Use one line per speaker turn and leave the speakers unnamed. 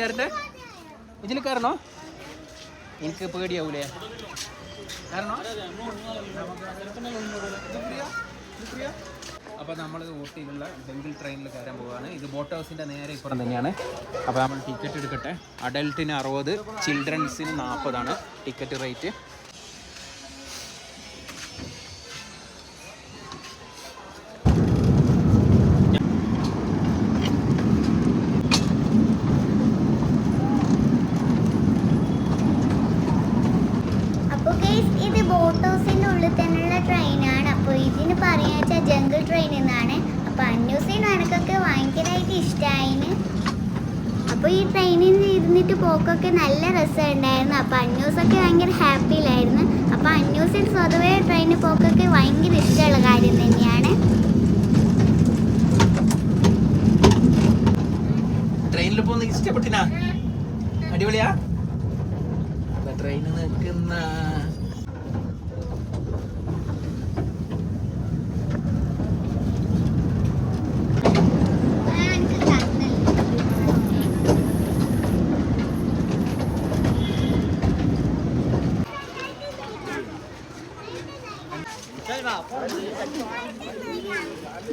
കയറട്ടെ ഇതിൽ കയറണോ? എനിക്ക് പേടിയാവൂലേ. കയറണോ? അപ്പോൾ നമ്മൾ ഊട്ടിയിലുള്ള ബംഗിൾ ട്രെയിനിൽ കയറാൻ പോവുകയാണ് ഇത് ബോട്ട് ഹൗസിന്റെ നേരെ ഇപ്പുറം തന്നെയാണ്. അപ്പോൾ നമ്മൾ ടിക്കറ്റ് എടുക്കട്ടെ. അഡൽട്ടിന് അറുപത് ചിൽഡ്രൻസിന് നാൽപ്പതാണ് ടിക്കറ്റ് റേറ്റ്
ഗൈസ് ഇത് ബോട്ട് ഹൗസിന്റെ ഉള്ളിൽ തന്നെയുള്ള ട്രെയിനാണ് അപ്പോൾ ഇതിന് പറയാ വെച്ചാൽ ജംഗിൾ ട്രെയിൻ എന്നാണ്. അപ്പോൾ അന്യൂസിനും എനക്കൊക്കെ ഭയങ്കരമായിട്ട് ഇഷ്ടമായിന് അപ്പോൾ ഈ ട്രെയിനിൽ ഇരുന്നിട്ട് പോക്കൊക്കെ നല്ല രസമുണ്ടായിരുന്നു. അപ്പോൾ അന്യൂസൊക്കെ ഭയങ്കര ഹാപ്പിയിലായിരുന്നു. അപ്പോൾ അന്യൂസിൽ സ്വതവേ ട്രെയിനിൽ പോക്കൊക്കെ ഭയങ്കര ഇഷ്ടമുള്ള കാര്യം തന്നെയാണ്.
ട്രെയിനിൽ ഇഷ്ടപ്പെട്ടിനാ? അടിപൊളിയാ? ട്രെയിൻ നിൽക്കുന്ന 我们一起玩捉